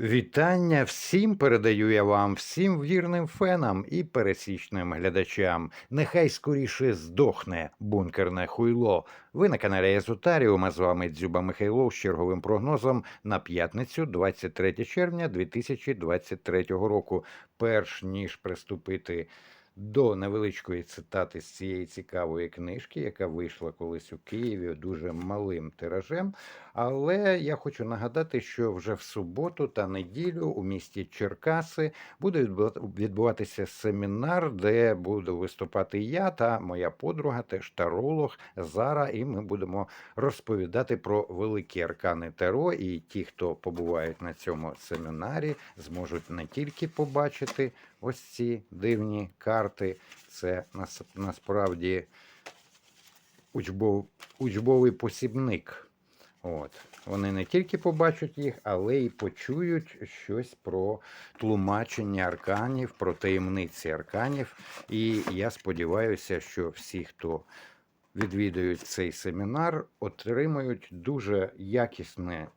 Вітання всім передаю я вам, всім вірним фенам і пересічним глядачам. Нехай скоріше здохне бункерне хуйло. Ви на каналі Езотаріум, а з вами Дзюба Михайлов з черговим прогнозом на п'ятницю, 23 червня 2023 року. Перш ніж приступити до невеличкої цитати з цієї цікавої книжки, яка вийшла колись у Києві дуже малим тиражем. Але я хочу нагадати, що вже в суботу та неділю у місті Черкаси буде відбуватися семінар, де буду виступати я та моя подруга, теж таролог Зара, і ми будемо розповідати про великі аркани Таро. І ті, хто побувають на цьому семінарі, зможуть не тільки побачити ось ці дивні карти, це насправді учбов, учбовий посібник. От. Вони не тільки побачать їх, але й почують щось про тлумачення арканів, про таємниці арканів. І я сподіваюся, що всі, хто відвідують цей семінар, отримають дуже якісне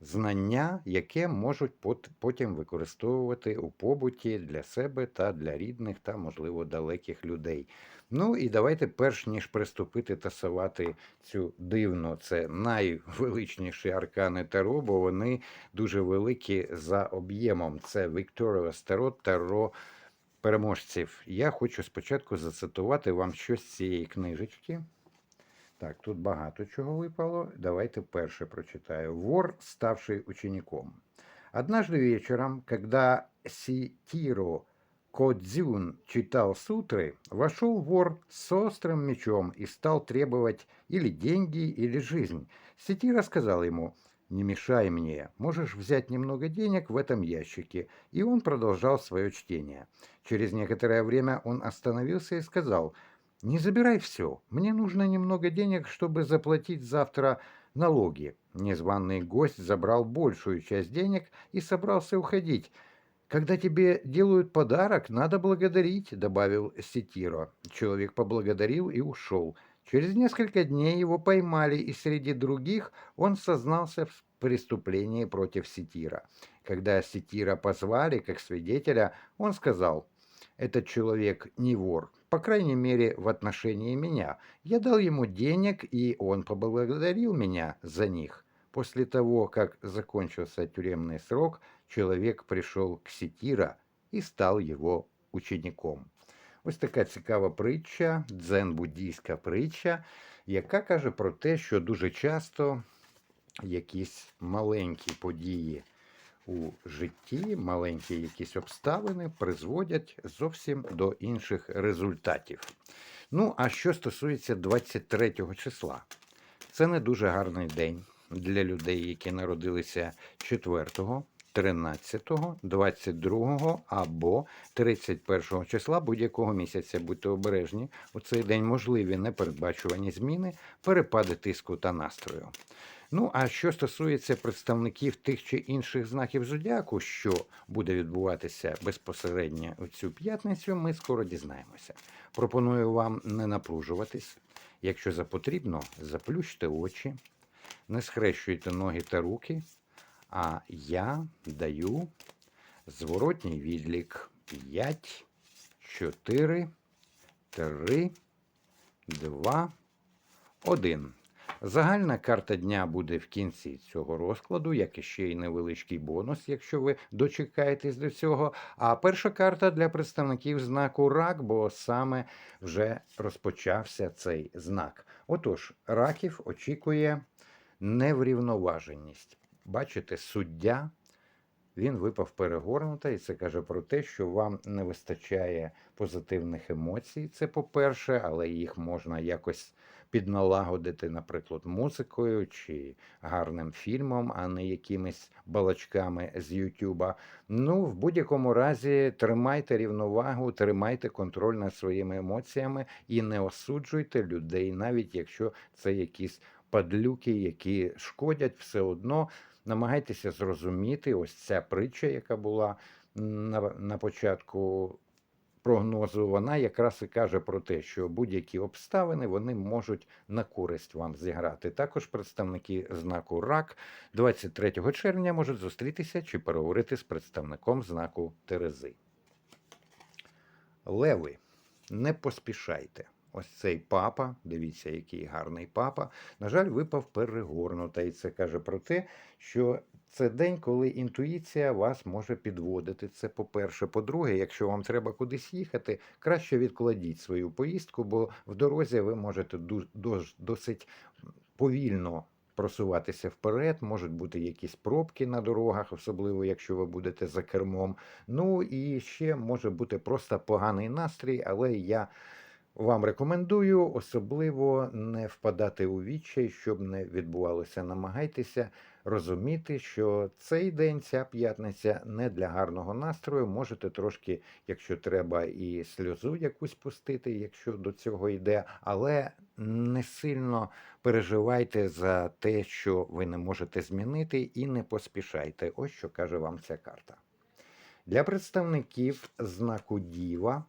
знання, яке можуть пот- потім використовувати у побуті для себе та для рідних та, можливо, далеких людей. Ну і давайте, перш ніж приступити тасувати цю дивну, це найвеличніші аркани Таро, бо вони дуже великі за об'ємом. Це Victorious Таро, Таро переможців. Я хочу спочатку зацитувати вам щось з цієї книжечки. Так, тут багато чого випало. Давайте перше прочитаю. Вор, ставший учеником. Однажды вечером, когда Ситиро Кодзюн читал сутры, вошел вор с острым мечом и стал требовать или деньги, или жизнь. Ситира сказал ему, «Не мешай мне, можешь взять немного денег в этом ящике». И он продолжал свое чтение. Через некоторое время он остановился и сказал, «Не забирай все, мне нужно немного денег, чтобы заплатить завтра налоги». Незваный гость забрал большую часть денег и собрался уходить. «Когда тебе делают подарок, надо благодарить», — добавил Сетиро. Человек поблагодарил и ушел. Через несколько дней его поймали, и среди других он сознался в преступлении против Сетира. Когда Сетира позвали как свидетеля, он сказал, «Этот человек не вор, по крайней мере, в отношении меня. Я дал ему денег, и он поблагодарил меня за них». После того, как закончился тюремный срок, человек прийшов к Сітіра і став його учеником. Ось така цікава притча, дзен-буддійська притча, яка каже про те, що дуже часто якісь маленькі події У житті, маленькі якісь обставини призводять зовсім до інших результатів. Ну, а що стосується 23 числа, це не дуже гарний день для людей, які народилися 4, 13, 22 або 31 числа будь-якого місяця. Будьте обережні. У цей день можливі непередбачувані зміни, перепади тиску та настрою. Ну, а що стосується представників тих чи інших знаків зодіаку, що буде відбуватися безпосередньо у цю п'ятницю, ми скоро дізнаємося. Пропоную вам не напружуватись. Якщо за потрібно, заплющте очі, не схрещуйте ноги та руки, а я даю зворотній відлік 5, 4, 3, 2, 1. Загальна карта дня буде в кінці цього розкладу, як і ще й невеличкий бонус, якщо ви дочекаєтесь до цього. А перша карта для представників знаку рак, бо саме вже розпочався цей знак. Отож, раків очікує неврівноваженість. Бачите, суддя. Він випав перегорнута, і це каже про те, що вам не вистачає позитивних емоцій. Це по-перше, але їх можна якось підналагодити, наприклад, музикою чи гарним фільмом, а не якимись балачками з Ютуба. Ну, в будь-якому разі, тримайте рівновагу, тримайте контроль над своїми емоціями і не осуджуйте людей, навіть якщо це якісь падлюки, які шкодять все одно. Намагайтеся зрозуміти ось ця притча, яка була на, на початку прогнозу, вона якраз і каже про те, що будь-які обставини вони можуть на користь вам зіграти. Також представники знаку РАК 23 червня можуть зустрітися чи переговорити з представником знаку Терези. Леви, не поспішайте. Ось цей папа, дивіться, який гарний папа. На жаль, випав перегорнута. І це каже про те, що це день, коли інтуїція вас може підводити. Це по-перше. По-друге, якщо вам треба кудись їхати, краще відкладіть свою поїздку, бо в дорозі ви можете досить повільно просуватися вперед. Можуть бути якісь пробки на дорогах, особливо якщо ви будете за кермом. Ну і ще може бути просто поганий настрій, але я. Вам рекомендую особливо не впадати у відчай, щоб не відбувалося. Намагайтеся розуміти, що цей день, ця п'ятниця не для гарного настрою. Можете трошки, якщо треба, і сльозу якусь пустити, якщо до цього йде, але не сильно переживайте за те, що ви не можете змінити, і не поспішайте. Ось що каже вам ця карта. Для представників знаку Діва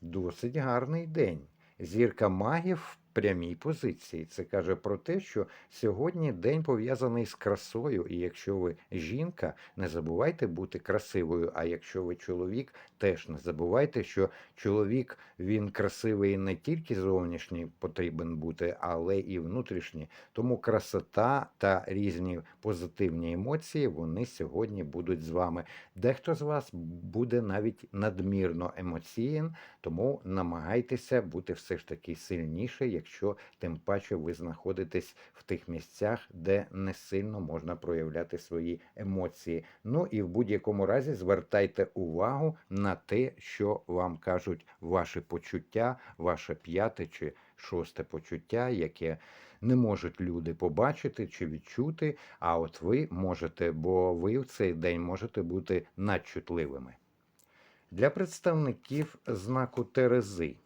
досить гарний день. Зірка магів прямій позиції. Це каже про те, що сьогодні день пов'язаний з красою. І якщо ви жінка, не забувайте бути красивою. А якщо ви чоловік, теж не забувайте, що чоловік він красивий не тільки зовнішній потрібен бути, але і внутрішній. Тому красота та різні позитивні емоції вони сьогодні будуть з вами. Дехто з вас буде навіть надмірно емоцієн, тому намагайтеся бути все ж таки сильніше, якщо тим паче ви знаходитесь в тих місцях, де не сильно можна проявляти свої емоції. Ну і в будь-якому разі звертайте увагу на те, що вам кажуть ваші почуття, ваше п'яте чи шосте почуття, яке не можуть люди побачити чи відчути. А от ви можете, бо ви в цей день можете бути надчутливими. Для представників знаку Терези.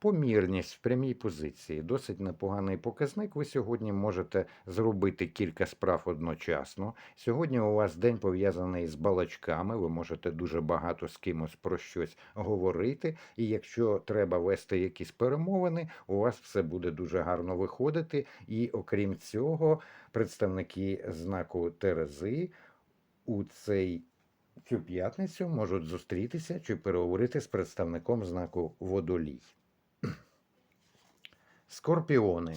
Помірність в прямій позиції досить непоганий показник. Ви сьогодні можете зробити кілька справ одночасно. Сьогодні у вас день пов'язаний з балачками. Ви можете дуже багато з кимось про щось говорити. І якщо треба вести якісь перемовини, у вас все буде дуже гарно виходити. І окрім цього, представники знаку Терези у цей цю п'ятницю можуть зустрітися чи переговорити з представником знаку Водолій. Скорпіони.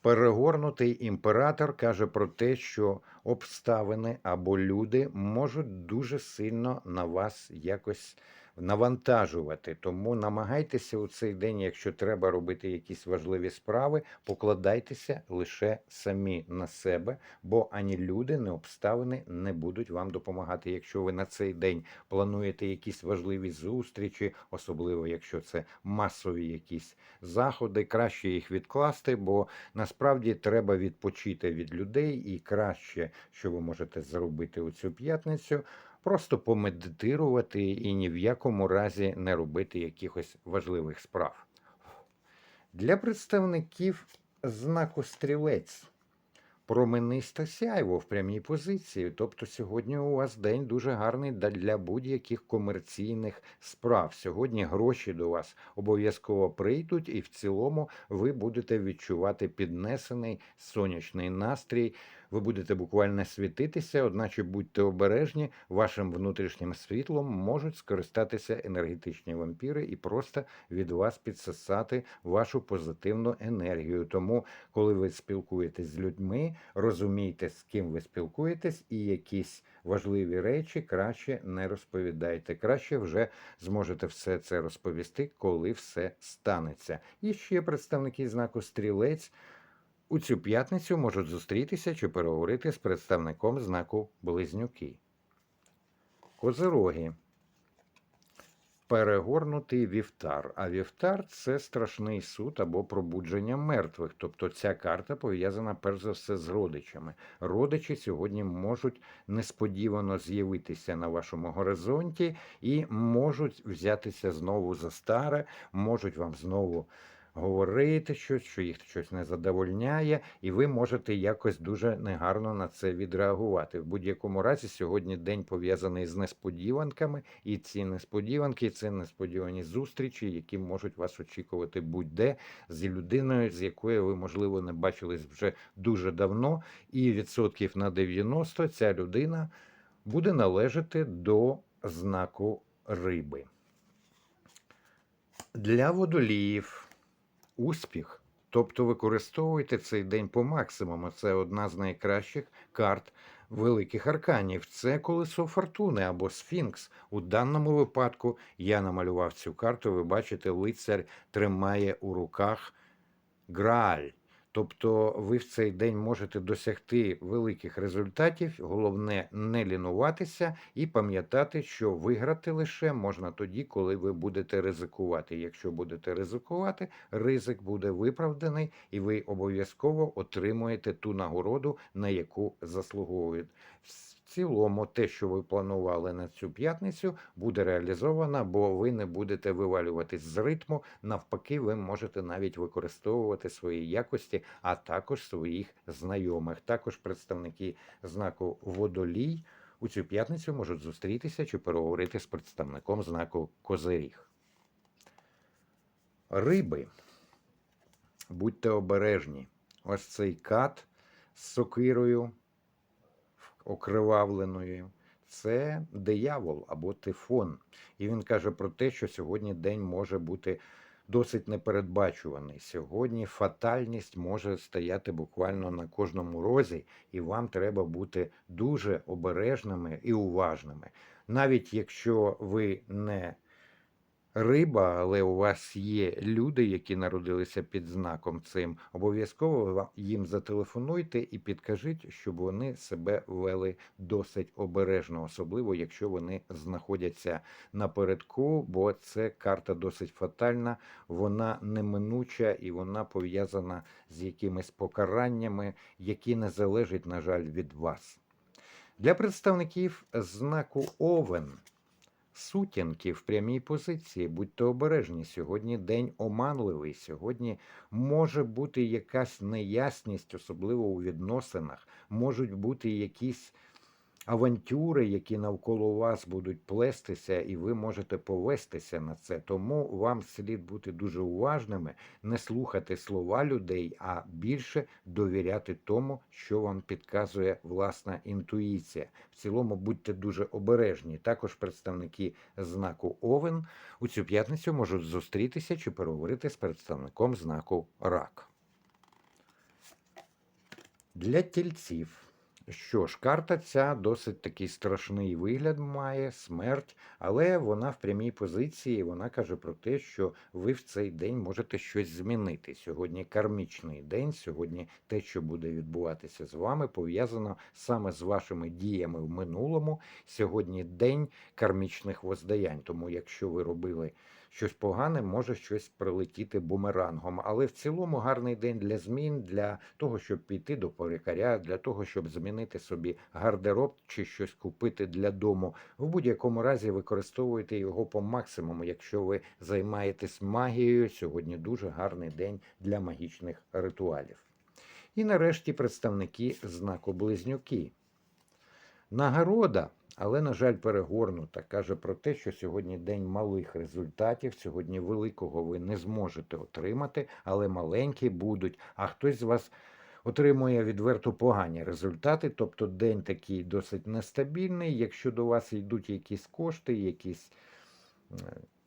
Перегорнутий імператор каже про те, що обставини або люди можуть дуже сильно на вас якось навантажувати. Тому намагайтеся у цей день, якщо треба робити якісь важливі справи, покладайтеся лише самі на себе, бо ані люди, ні обставини не будуть вам допомагати. Якщо ви на цей день плануєте якісь важливі зустрічі, особливо якщо це масові якісь заходи, краще їх відкласти, бо насправді треба відпочити від людей, і краще, що ви можете зробити у цю п'ятницю. Просто помедитирувати і ні в якому разі не робити якихось важливих справ. Для представників знаку стрілець променисте сяйво в прямій позиції. Тобто сьогодні у вас день дуже гарний для будь-яких комерційних справ. Сьогодні гроші до вас обов'язково прийдуть, і в цілому ви будете відчувати піднесений сонячний настрій. Ви будете буквально світитися, одначе будьте обережні, вашим внутрішнім світлом можуть скористатися енергетичні вампіри і просто від вас підсосати вашу позитивну енергію. Тому, коли ви спілкуєтесь з людьми, розумійте, з ким ви спілкуєтесь, і якісь важливі речі краще не розповідайте. Краще вже зможете все це розповісти, коли все станеться. І ще представники знаку стрілець. У цю п'ятницю можуть зустрітися чи переговорити з представником знаку Близнюки. Козироги. Перегорнутий вівтар. А вівтар це страшний суд або пробудження мертвих. Тобто ця карта пов'язана перш за все з родичами. Родичі сьогодні можуть несподівано з'явитися на вашому горизонті і можуть взятися знову за старе, можуть вам знову говорити щось, що їх щось не задовольняє, і ви можете якось дуже негарно на це відреагувати. В будь-якому разі, сьогодні день пов'язаний з несподіванками, і ці несподіванки це несподівані зустрічі, які можуть вас очікувати будь-де з людиною, з якою ви, можливо, не бачились вже дуже давно, і відсотків на 90 ця людина буде належати до знаку риби. Для водоліїв успіх, тобто використовуйте цей день по максимуму. Це одна з найкращих карт великих арканів. Це колесо фортуни або сфінкс. У даному випадку я намалював цю карту. Ви бачите, лицар тримає у руках грааль. Тобто ви в цей день можете досягти великих результатів. Головне не лінуватися і пам'ятати, що виграти лише можна тоді, коли ви будете ризикувати. Якщо будете ризикувати, ризик буде виправданий, і ви обов'язково отримуєте ту нагороду, на яку заслуговують. Цілому, те, що ви планували на цю п'ятницю, буде реалізовано, бо ви не будете вивалюватись з ритму. Навпаки, ви можете навіть використовувати свої якості, а також своїх знайомих. Також представники знаку водолій у цю п'ятницю можуть зустрітися чи переговорити з представником знаку Козиріг. Риби. Будьте обережні. Ось цей кат з сокирою окривавленою. Це диявол або тифон. І він каже про те, що сьогодні день може бути досить непередбачуваний. Сьогодні фатальність може стояти буквально на кожному розі, і вам треба бути дуже обережними і уважними. Навіть якщо ви не риба, але у вас є люди, які народилися під знаком цим, обов'язково їм зателефонуйте і підкажіть, щоб вони себе вели досить обережно, особливо якщо вони знаходяться напередку, бо це карта досить фатальна, вона неминуча і вона пов'язана з якимись покараннями, які не залежать, на жаль, від вас. Для представників знаку Овен сутінки в прямій позиції. Будьте обережні. Сьогодні день оманливий. Сьогодні може бути якась неясність, особливо у відносинах. Можуть бути якісь авантюри, які навколо вас будуть плестися, і ви можете повестися на це. Тому вам слід бути дуже уважними, не слухати слова людей, а більше довіряти тому, що вам підказує власна інтуїція. В цілому будьте дуже обережні. Також представники знаку Овен у цю п'ятницю можуть зустрітися чи переговорити з представником знаку Рак. Для тільців. Що ж, карта ця досить такий страшний вигляд має, смерть, але вона в прямій позиції. Вона каже про те, що ви в цей день можете щось змінити. Сьогодні кармічний день, сьогодні те, що буде відбуватися з вами, пов'язано саме з вашими діями в минулому. Сьогодні день кармічних воздаянь. Тому, якщо ви робили щось погане, може щось прилетіти бумерангом. Але в цілому гарний день для змін, для того, щоб піти до перекаря, для того, щоб змінити собі гардероб чи щось купити для дому. В будь-якому разі використовуйте його по максимуму. Якщо ви займаєтесь магією, сьогодні дуже гарний день для магічних ритуалів. І нарешті представники знаку Близнюки. Нагорода, але, на жаль, перегорнута, каже про те, що сьогодні день малих результатів, сьогодні великого ви не зможете отримати, але маленькі будуть. А хтось з вас отримує відверто погані результати, тобто день такий досить нестабільний. Якщо до вас йдуть якісь кошти, якісь е,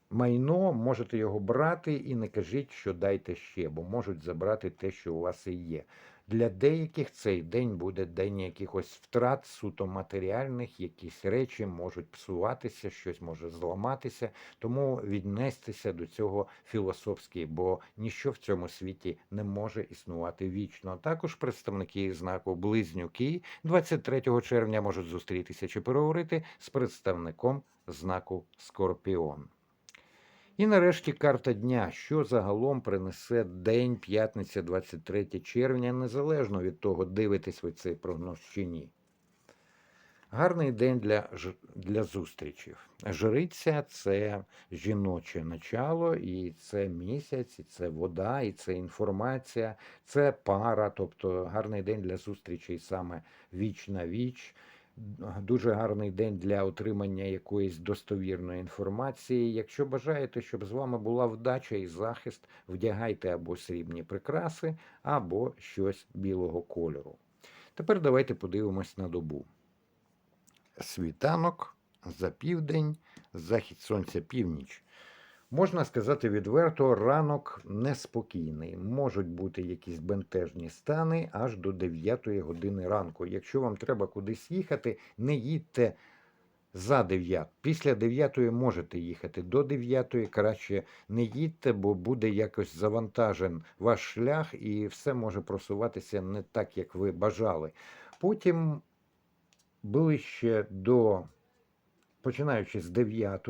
майно, можете його брати і не кажіть, що дайте ще, бо можуть забрати те, що у вас і є. Для деяких цей день буде день якихось втрат, суто матеріальних, якісь речі можуть псуватися, щось може зламатися. Тому віднестися до цього філософськи, бо ніщо в цьому світі не може існувати вічно. Також представники знаку Близнюки 23 червня можуть зустрітися чи переговорити з представником знаку Скорпіон. І нарешті карта дня, що загалом принесе день п'ятниця 23 червня, незалежно від того, дивитесь ви цей прогноз чи ні. Гарний день для, для зустрічів. Жриця це жіноче начало, і це місяць, і це вода, і це інформація, це пара, тобто гарний день для зустрічей саме віч на віч. Дуже гарний день для отримання якоїсь достовірної інформації. Якщо бажаєте, щоб з вами була вдача і захист, вдягайте або срібні прикраси, або щось білого кольору. Тепер давайте подивимось на добу. Світанок за південь, захід сонця північ. Можна сказати відверто, ранок неспокійний. Можуть бути якісь бентежні стани аж до 9 години ранку. Якщо вам треба кудись їхати, не їдьте за 9. Після 9 можете їхати. До 9 краще не їдьте, бо буде якось завантажен ваш шлях і все може просуватися не так, як ви бажали. Потім ближче до, починаючи з 9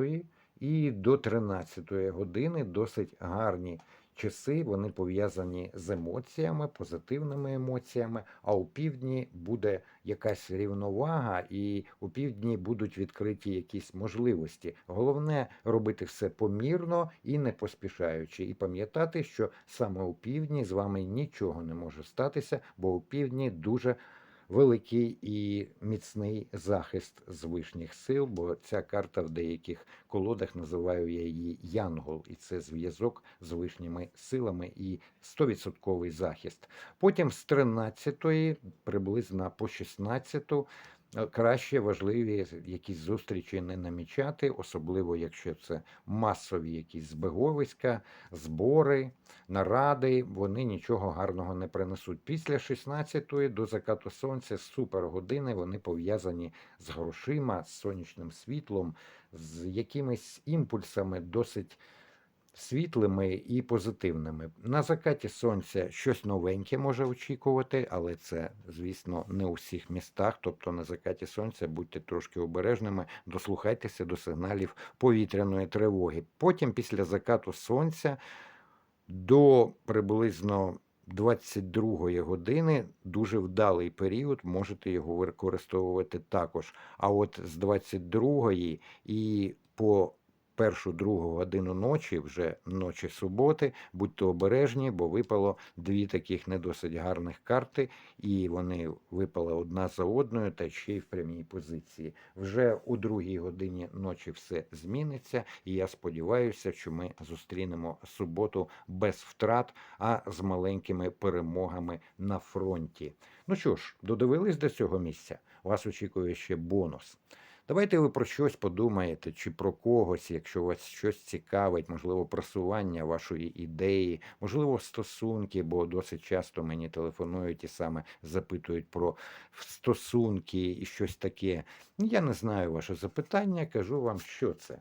і до 13-ї години, досить гарні часи. Вони пов'язані з емоціями, позитивними емоціями. А у півдні буде якась рівновага, і у півдні будуть відкриті якісь можливості. Головне робити все помірно і не поспішаючи, і пам'ятати, що саме у півдні з вами нічого не може статися, бо у півдні дуже великий і міцний захист з вишніх сил, бо ця карта в деяких колодах називаю я її Янгол, і це зв'язок з вишніми силами і 100% захист. Потім з 13 приблизно по 16 е, краще важливі якісь зустрічі не намічати, особливо якщо це масові якісь збеговиська, збори, наради, вони нічого гарного не принесуть. Після 16-ї до закату сонця супер години вони пов'язані з грошима, з сонячним світлом, з якимись імпульсами досить світлими і позитивними. На закаті сонця щось новеньке може очікувати, але це, звісно, не у всіх містах. Тобто на закаті сонця будьте трошки обережними, дослухайтеся до сигналів повітряної тривоги. Потім, після закату сонця, до приблизно 22 години дуже вдалий період, можете його використовувати також. А от з 22 і по першу другу годину ночі, вже ночі суботи, будьте обережні, бо випало дві таких не досить гарних карти, і вони випали одна за одною, та ще й в прямій позиції. Вже у другій годині ночі все зміниться, і я сподіваюся, що ми зустрінемо суботу без втрат, а з маленькими перемогами на фронті. Ну що ж, додивились до цього місця? Вас очікує ще бонус. Давайте ви про щось подумаєте, чи про когось, якщо вас щось цікавить, можливо, просування вашої ідеї, можливо, стосунки, бо досить часто мені телефонують і саме запитують про стосунки і щось таке. Я не знаю ваше запитання, кажу вам, що це.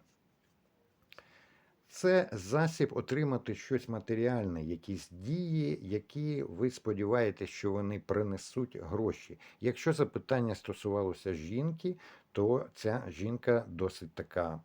Це засіб отримати щось матеріальне, якісь дії, які ви сподіваєтесь, що вони принесуть гроші. Якщо запитання стосувалося жінки, то ця жінка досить така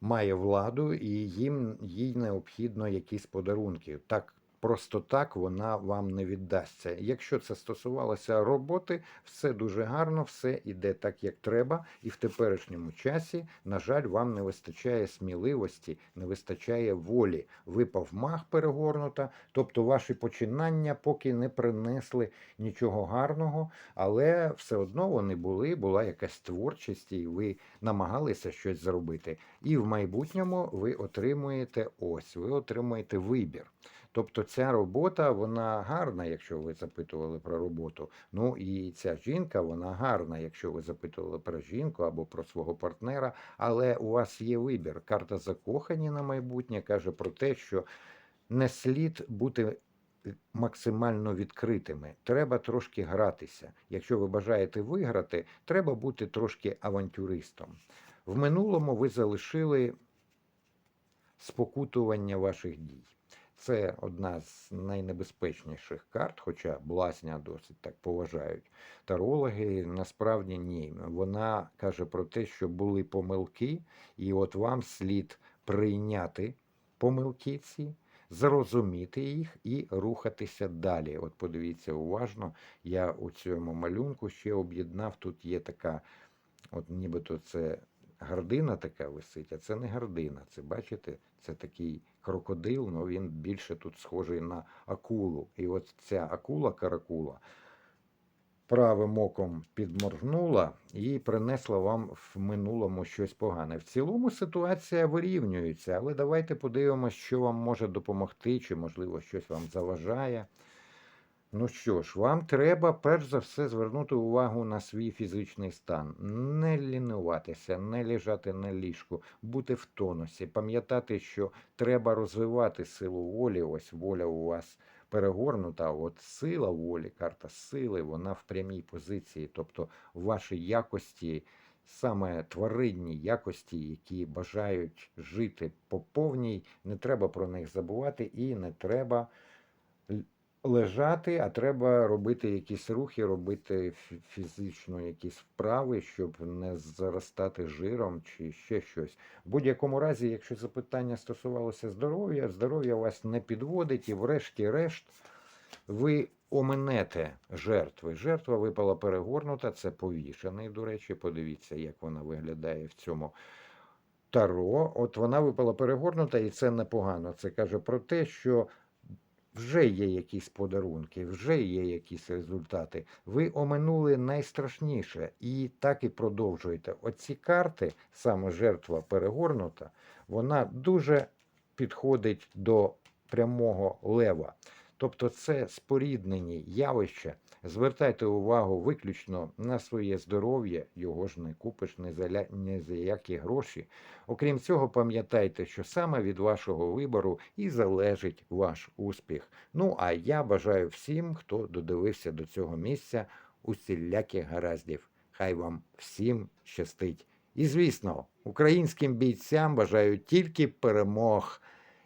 має владу, і їм їй необхідно якісь подарунки. Так просто так вона вам не віддасться. Якщо це стосувалося роботи, все дуже гарно, все іде так, як треба, і в теперішньому часі, на жаль, вам не вистачає сміливості, не вистачає волі. Випав мах перегорнута, тобто ваші починання поки не принесли нічого гарного, але все одно вони були, була якась творчість, і ви намагалися щось зробити. І в майбутньому ви отримуєте ось, ви отримуєте вибір. Тобто ця робота, вона гарна, якщо ви запитували про роботу. Ну і ця жінка, вона гарна, якщо ви запитували про жінку або про свого партнера. Але у вас є вибір. Карта закохані на майбутнє каже про те, що не слід бути. Максимально відкритими, треба трошки гратися. Якщо ви бажаєте виграти, треба бути трошки авантюристом. В минулому ви залишили спокутування ваших дій. Це одна з найнебезпечніших карт, хоча блазня досить так поважають тарологи. Насправді ні. Вона каже про те, що були помилки, і от вам слід прийняти помилки ці, зрозуміти їх і рухатися далі. От подивіться уважно, я у цьому малюнку ще об'єднав. Тут є така От нібито це гардина така висить, а це не гардина. Це бачите, це такий крокодил, але він більше тут схожий на акулу. І от ця акула, каракула, правим оком підморгнула і принесла вам в минулому щось погане. В цілому ситуація вирівнюється, але давайте подивимося, що вам може допомогти, чи, можливо, щось вам заважає. Ну що ж, вам треба перш за все звернути увагу на свій фізичний стан, не лінуватися, не лежати на ліжку, бути в тонусі, пам'ятати, що треба розвивати силу волі. Ось воля у вас перегорнута. От сила волі, карта сили, вона в прямій позиції, тобто ваші якості, саме тваринні якості, які бажають жити по повній, не треба про них забувати і не треба лежати, а треба робити якісь рухи, робити фі- фізично якісь вправи, щоб не заростати жиром чи ще щось. В будь-якому разі, якщо запитання стосувалося здоров'я, здоров'я вас не підводить, і врешті-решт ви оминете жертви. Жертва випала перегорнута, це повішений, до речі, подивіться, як вона виглядає в цьому таро. От вона випала перегорнута, і це непогано. Це каже про те, що вже є якісь подарунки, вже є якісь результати. Ви оминули найстрашніше і так і продовжуєте. Оці карти, саме жертва перегорнута, вона дуже підходить до прямого лева. Тобто це споріднені явища. Звертайте увагу виключно на своє здоров'я, його ж не купиш ні за, ні за які гроші. Окрім цього, пам'ятайте, що саме від вашого вибору і залежить ваш успіх. Ну а я бажаю всім, хто додивився до цього місця, усіляких гараздів. Хай вам всім щастить. І звісно, українським бійцям бажаю тільки перемог.